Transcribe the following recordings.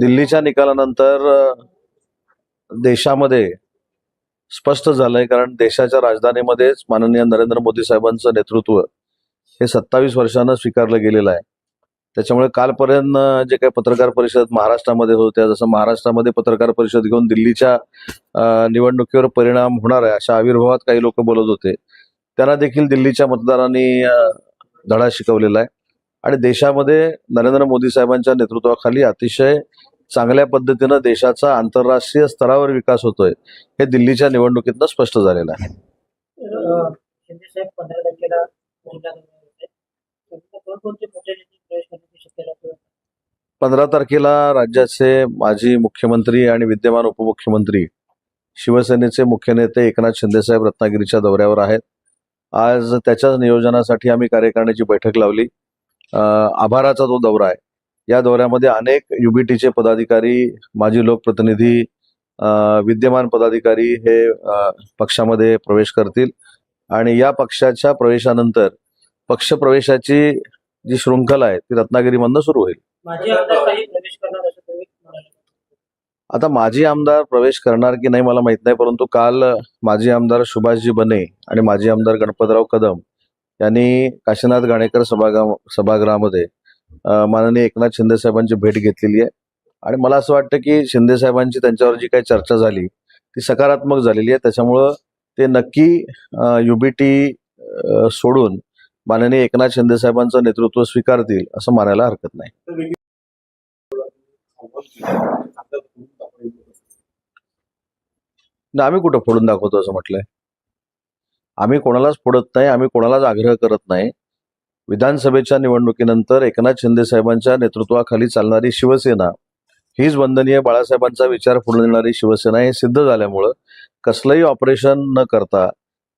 दिल्लीच्या निकालानंतर देशामध्ये स्पष्ट झालंय कारण देशाच्या राजधानीमध्येच माननीय नरेंद्र मोदी साहेबांचं नेतृत्व हे सत्तावीस वर्षानं स्वीकारलं गेलेलं आहे. त्याच्यामुळे कालपर्यंत जे काही पत्रकार परिषद महाराष्ट्रामध्ये होत्या जसं महाराष्ट्रामध्ये पत्रकार परिषद घेऊन दिल्लीच्या निवडणुकीवर परिणाम होणार आहे अशा आविर्भावात काही लोक बोलत होते. त्यांना देखील दिल्लीच्या मतदारांनी धडा शिकवलेला आहे. आणि देशामध्ये नरेंद्र मोदी साहेबांच्या नेतृत्वाखाली अतिशय चांगल्या पद्धतीनं देशाचा आंतरराष्ट्रीय स्तरावर विकास होतोय हे दिल्लीच्या निवडणुकीतनं स्पष्ट झालेलं आहे. पंधरा तारखेला राज्याचे माजी मुख्यमंत्री आणि विद्यमान उपमुख्यमंत्री शिवसेनेचे मुख्य नेते एकनाथ शिंदेसाहेब रत्नागिरीच्या दौऱ्यावर आहेत. आज त्याच्याच नियोजनासाठी आम्ही कार्यकारिणीची बैठक लावली. आभाराचा तो दौरा आहे. या दौऱ्यामध्ये अनेक युबीटीचे पदाधिकारी माजी लोकप्रतिनिधी विद्यमान पदाधिकारी हे पक्षामध्ये प्रवेश करतील. आणि या पक्षाच्या प्रवेशानंतर पक्ष प्रवेशाची जी शृंखला आहे ती रत्नागिरीमधनं सुरू होईल. आता माजी आमदार प्रवेश करणार की नाही मला माहीत नाही परंतु काल माजी आमदार सुभाषजी बने आणि माजी आमदार गणपतराव कदम यांनी काशीनाथ गाणेकर सभागृह सभागृहामध्ये माननीय एकनाथ शिंदे साहेबांची भेट घेतलेली आहे. आणि मला असं वाटतं की शिंदे साहेबांची त्यांच्यावर जी काही चर्चा झाली ती सकारात्मक झालेली आहे. त्याच्यामुळं ते नक्की युबीटी सोडून माननीय एकनाथ शिंदे साहेबांचं नेतृत्व स्वीकारतील असं मानायला हरकत नाही. ना आम्ही कुठं फोडून दाखवतो असं म्हटलंय? आम्ही कोणालाच फोडत नाही आम्ही कोणालाच आग्रह करत नाही. विधानसभेच्या निवडणुकीनंतर एकनाथ शिंदे साहेबांच्या नेतृत्वाखाली चालणारी शिवसेना हीच वंदनीय बाळासाहेबांचा विचार पुढे नेणारी शिवसेना हे सिद्ध झाल्यामुळं कसलंही ऑपरेशन न करता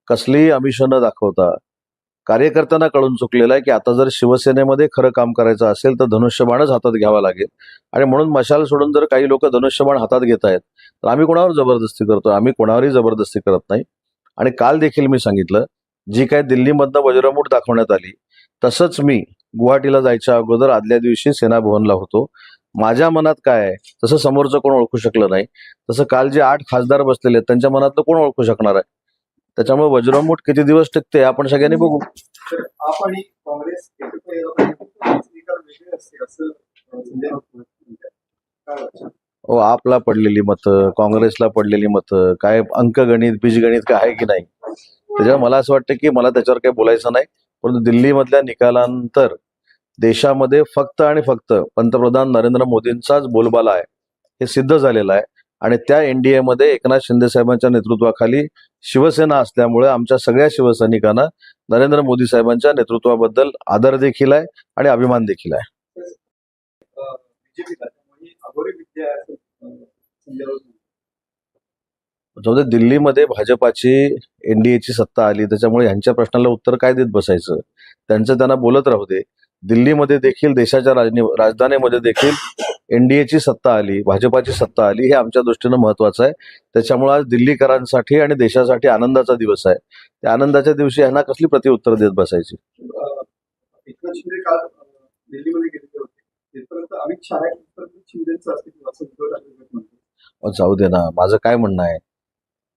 कसलीही अमिशन न दाखवता कार्यकर्त्यांना कळून चुकलेलं आहे की आता जर शिवसेनेमध्ये खरं काम करायचं असेल तर धनुष्यबाणच हातात घ्यावा लागेल. आणि म्हणून मशाल सोडून जर काही लोक धनुष्यबाण हातात घेत आहेत तर आम्ही कोणावर जबरदस्ती करतो आम्ही कोणावरही जबरदस्ती करत नाही. आणि काल देखील मी सांगितलं जी काय दिल्लीमधनं वज्रमूठ दाखवण्यात आली तसंच मी गुवाहाटीला जायच्या अगोदर आदल्या दिवशी सेना भवनला होतो. माझ्या मनात काय आहे तसं समोरचं कोण ओळखू शकलं नाही. तसं काल जे आठ खासदार बसलेले आहेत त्यांच्या मनातलं कोण ओळखू शकणार आहे? त्याच्यामुळे वज्रमूठ किती दिवस टिकते आपण सगळ्यांनी बघू. काँग्रेस हो, आपला पडलेली मतं काँग्रेसला पडलेली मतं काय अंकगणित बीजगणित काय आहे की नाही? त्याच्यामुळे मला असं वाटतं की मला त्याच्यावर काही बोलायचं नाही. परंतु दिल्लीमधल्या निकालानंतर देशामध्ये फक्त आणि फक्त पंतप्रधान नरेंद्र मोदींचाच बोलबाला आहे. हे सिद्ध झालेलं आहे. आणि त्या एनडीए मध्ये एकनाथ शिंदे साहेबांच्या नेतृत्वाखाली शिवसेना असल्यामुळे आमच्या सगळ्या शिवसैनिकांना नरेंद्र मोदी साहेबांच्या नेतृत्वाबद्दल आदर देखील आहे आणि अभिमान देखील आहे. जाऊ दे दिल्लीमध्ये भाजपाची एनडीएची सत्ता आली त्याच्यामुळे ह्यांच्या प्रश्नाला उत्तर काय देत बसायचं? त्यांचं त्यांना बोलत राहू दे. दिल्लीमध्ये देखील देशाच्या राजनी राजधानीमध्ये देखील एनडीएची सत्ता आली भाजपाची सत्ता आली हे आमच्या दृष्टीनं महत्वाचं आहे. त्याच्यामुळे आज दिल्लीकरांसाठी आणि देशासाठी आनंदाचा दिवस आहे. त्या आनंदाच्या दिवशी ह्यांना कसली प्रतिउत्तर देत बसायची? शिंदेचं असं उद्धव ठाकरे जाऊ दे ना. माझं काय म्हणणं आहे?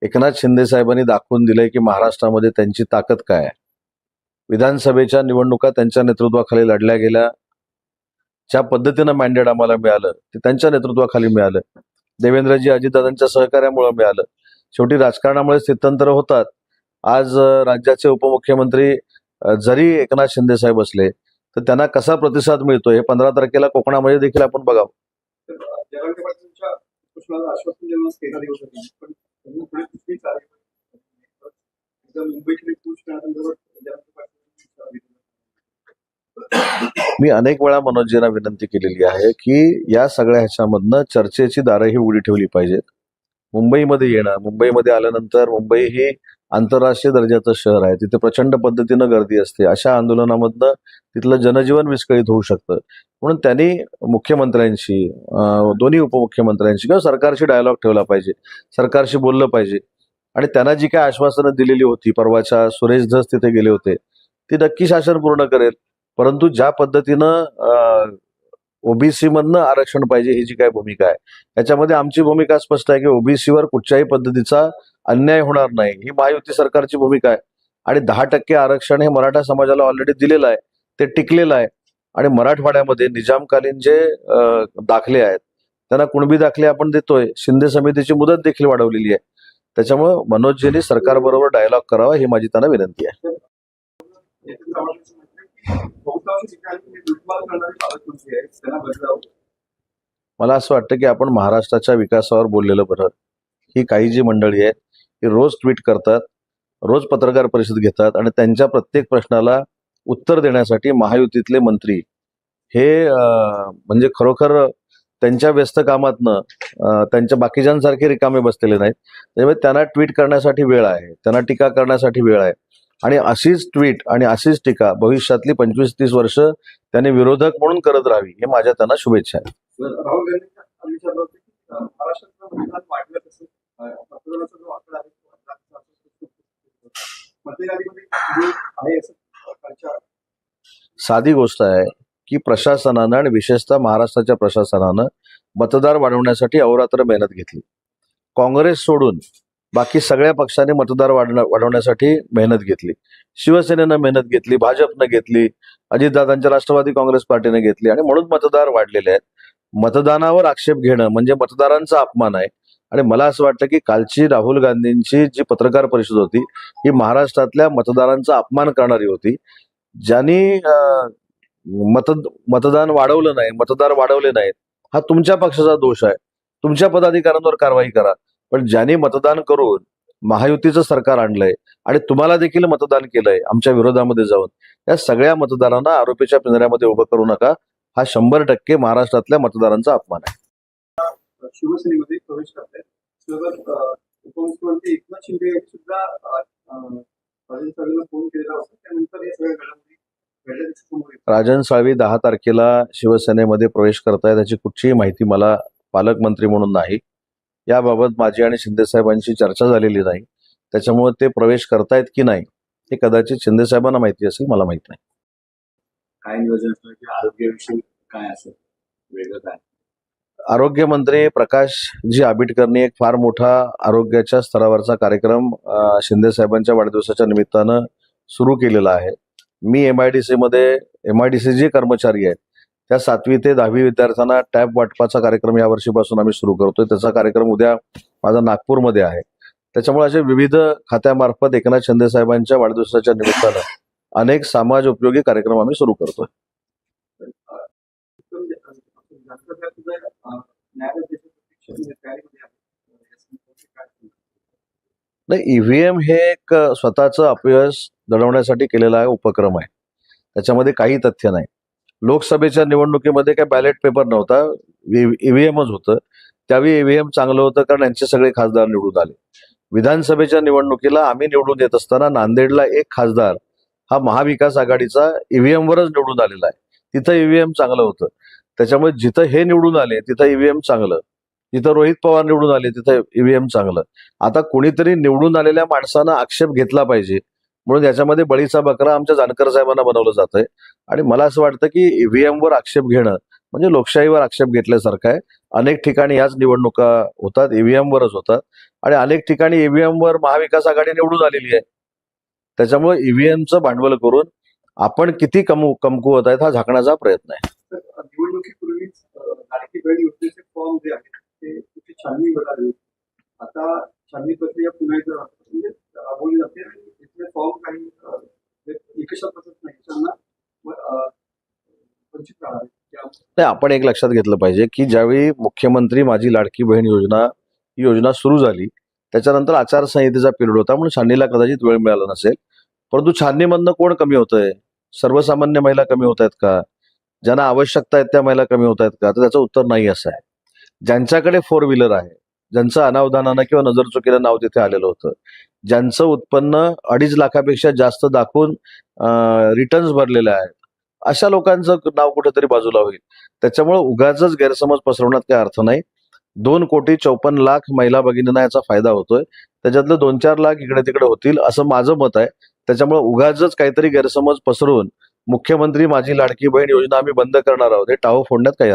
एकनाथ शिंदे साहेबांनी दाखवून दिलंय की महाराष्ट्रामध्ये त्यांची ताकद काय आहे? विधानसभेच्या निवडणुका त्यांच्या नेतृत्वाखाली लढल्या गेल्या. ज्या पद्धतीनं मॅन्डेट आम्हाला मिळालं ते त्यांच्या नेतृत्वाखाली मिळालं. देवेंद्रजी अजितदादांच्या सहकार्यामुळे मिळालं. शेवटी राजकारणामुळे स्थित्यंतर होतात. आज राज्याचे उपमुख्यमंत्री जरी एकनाथ शिंदे साहेब असले तर त्यांना कसा प्रतिसाद मिळतो हे पंधरा तारखेला कोकणामध्ये देखील आपण बघावं. जयवंत आश्वासन तेरा दिवस होते पण त्यांनी पुढे कार्यवाही मुंबईकडे करण्यासंदर्भात जयवंत मी अनेक वेळा मनोजींना विनंती केलेली आहे की या सगळ्या ह्याच्यामधनं चर्चेची दारं ही उघडी ठेवली पाहिजेत. मुंबईमध्ये येणं मुंबईमध्ये आल्यानंतर मुंबई ही आंतरराष्ट्रीय दर्जाचं शहर आहे. तिथे प्रचंड पद्धतीनं गर्दी असते. अशा आंदोलनामधनं तिथलं जनजीवन विस्कळीत होऊ शकतं. म्हणून त्यांनी मुख्यमंत्र्यांशी दोन्ही उपमुख्यमंत्र्यांशी किंवा सरकारशी डायलॉग ठेवला पाहिजे. सरकारशी बोललं पाहिजे. आणि त्यांना जी काय आश्वासनं दिलेली होती परवाच्या सुरेश धस तिथे गेले होते ती नक्की शासन पूर्ण करेल. परंतु ज्या पद्धतीनं ओबीसी मधनं आरक्षण पाहिजे ही जी काय भूमिका आहे याच्यामध्ये आमची भूमिका स्पष्ट आहे की ओबीसीवर कुठच्याही पद्धतीचा अन्याय होणार नाही. ही महायुती सरकारची भूमिका आहे. आणि दहा टक्के आरक्षण हे मराठा समाजाला ऑलरेडी दिलेलं आहे. ते टिकलेलं आहे. आणि मराठवाड्यामध्ये निजामकालीन जे दाखले आहेत त्यांना कुणबी दाखले आपण देतोय. शिंदे समितीची मुदत देखील वाढवलेली आहे. त्याच्यामुळं मनोजजींनी सरकारबरोबर डायलॉग करावा ही माझी त्यांना विनंती आहे. मला असं वाटतं की आपण महाराष्ट्राच्या विकासावर बोललेलं बरं. ही काही जी मंडळी आहेत ही रोज ट्विट करतात रोज पत्रकार परिषद घेतात आणि त्यांच्या प्रत्येक प्रश्नाला उत्तर देण्यासाठी महायुतीतले मंत्री. हे म्हणजे खरोखर त्यांच्या व्यस्त कामातनं त्यांच्या बाकीच्यांसारखे रिकामे बसलेले नाहीत. त्यामुळे त्यांना ट्विट करण्यासाठी वेळ आहे त्यांना टीका करण्यासाठी वेळ आहे. आणि अशीच ट्विट आणि अशीच टीका भविष्यातली पंचवीस तीस वर्ष त्यांनी विरोधक म्हणून करत राहावी हे माझ्या त्यांना शुभेच्छा आहेत. साधी गोष्ट आहे की प्रशासनानं आणि विशेषतः महाराष्ट्राच्या प्रशासनानं मतदार वाढवण्यासाठी अहोरात्र मेहनत घेतली. काँग्रेस सोडून बाकी सगळ्या पक्षांनी मतदार वाढवण्यासाठी मेहनत घेतली. शिवसेनेनं मेहनत घेतली भाजपनं घेतली अजितदादांच्या राष्ट्रवादी काँग्रेस पार्टीने घेतली आणि म्हणून मतदार वाढलेले आहेत. मतदानावर आक्षेप घेणं म्हणजे मतदारांचा अपमान आहे. आणि मला असं वाटतं की कालची राहुल गांधींची जी पत्रकार परिषद होती ही महाराष्ट्रातल्या मतदारांचा अपमान करणारी होती. ज्यांनी मत मतदान वाढवलं नाही मतदार वाढवले नाहीत हा तुमच्या पक्षाचा दोष आहे. तुमच्या पदाधिकाऱ्यांवर कारवाई करा. पण ज्यांनी मतदान करून महायुतीचं सरकार आणलंय आणि तुम्हाला देखील मतदान केलंय आमच्या विरोधामध्ये जाऊन या सगळ्या मतदारांना आरोपीच्या पिंजऱ्यामध्ये उभं करू नका. हा शंभर टक्के महाराष्ट्रातल्या मतदारांचा अपमान आहे. शिवसेनेमध्ये प्रवेश करतायत. सोबत उपमुख्यमंत्री एकनाथ शिंदे यांनी सुद्धा राजन साहेबांना फोन केलेला होता. त्यानंतर हे सगळ्या घडामोडी राजन साळवी दहा तारखेला शिवसेनेमध्ये प्रवेश करतायत याची कुठचीही माहिती मला पालकमंत्री म्हणून नाही. याबाबत माझी आणि शिंदे साहेबांची चर्चा झालेली नाही. त्याच्यामुळे ते प्रवेश करतायत की नाही हे कदाचित शिंदे साहेबांना माहिती असेल मला माहीत नाही. काय नियोजन की आरोग्याविषयी काय असेल वेगळं काय? आरोग्यमंत्री प्रकाश जी आंबेडकरनी एक फार मोठा आरोग्याच्या स्तरावरचा कार्यक्रम शिंदे साहेबांच्या वाढदिवसाच्या निमित्तानं सुरू केलेला आहे. मी एम आय डी सी मध्ये एम आय डी सी जे कर्मचारी आहेत त्या सातवी ते दहावी विद्यार्थ्यांना टॅब वाटपाचा कार्यक्रम या वर्षीपासून आम्ही सुरू करतोय. त्याचा कार्यक्रम उद्या माझा नागपूरमध्ये आहे. त्याच्यामुळे असे विविध खात्यामार्फत एकनाथ शिंदे साहेबांच्या वाढदिवसाच्या निमित्तानं अनेक समाज उपयोगी कार्यक्रम आम्ही सुरू करतोय. नाही ईव्हीएम हे एक अ, स्वतःचं अपयश दडवण्यासाठी केलेला उपक्रम आहे. त्याच्यामध्ये काही तथ्य नाही. लोकसभेच्या निवडणुकीमध्ये काय बॅलेट पेपर नव्हता. E, ईव्हीएमच होतं. त्यावेळी ईव्हीएम चांगलं होतं कारण यांचे सगळे खासदार निवडून आले. विधानसभेच्या निवडणुकीला आम्ही निवडून येत असताना नांदेडला एक खासदार हा महाविकास आघाडीचा ईव्हीएम वरच निवडून आलेला आहे. तिथं ईव्हीएम चांगलं होतं. त्याच्यामुळे जिथं हे निवडून आले तिथं ईव्हीएम चांगलं. जिथं रोहित पवार निवडून आले तिथं ईव्हीएम चांगलं. आता कोणीतरी निवडून आलेल्या माणसानं आक्षेप घेतला पाहिजे. म्हणून याच्यामध्ये बळीचा बकरा आमच्या जानकर साहेबांना बनवलं जात आहे आणि मला असं वाटतं की ईव्हीएम वर आक्षेप घेणं म्हणजे लोकशाहीवर आक्षेप घेतल्यासारखं आहे. अनेक ठिकाणी याच निवडणुका होतात ईव्हीएम वरच होतात. आणि अनेक ठिकाणी ईव्हीएम वर महाविकास आघाडी निवडून आलेली आहे. त्याच्यामुळे ईव्हीएमचं भांडवल करून आपण किती कमू कमकुवत आहेत हा झाकण्याचा प्रयत्न आहे. ते त्याची छाननी झाली आता छाननी प्रक्रिया पुन्हा एकदा म्हणजे राबवली जाते आणि तिथले फॉर्म काही निकषात बसत नाही. त्यांना वंचित राहणार नाही आपण एक लक्षात घेतलं पाहिजे की ज्यावेळी मुख्यमंत्री माझी लाडकी बहीण योजना ही योजना सुरू झाली त्याच्यानंतर आचारसंहितेचा पिरियड होता म्हणून छाननीला कदाचित वेळ मिळाला नसेल. परंतु छाननीमधनं कोण कमी होत आहे सर्वसामान्य महिला कमी होत आहेत का? ज्यांना आवश्यकता आहेत त्या महिला कमी होत आहेत का? तर त्याचं उत्तर नाही असं आहे. ज्यांच्याकडे फोर व्हीलर आहे ज्यांचं अनावधानानं किंवा नजर चुकीला नाव तिथे आलेलं होतं ज्यांचं उत्पन्न अडीच लाखापेक्षा जास्त दाखवून रिटर्न्स भरलेले आहेत अशा लोकांचं नाव कुठेतरी बाजूला होईल. त्याच्यामुळे उगाच गैरसमज पसरवण्यात काही अर्थ नाही. दोन कोटी चौपन्न लाख महिला भगिनींना याचा फायदा होतोय. त्याच्यातलं दोन चार लाख इकडे तिकडे होतील असं माझं मत आहे. त्याच्यामुळे उगाच काहीतरी गैरसमज पसरवून मुख्यमंत्री माझी लाडकी बहीण योजना आम्ही बंद करणार आहोत हे टाहो फोडण्यात काही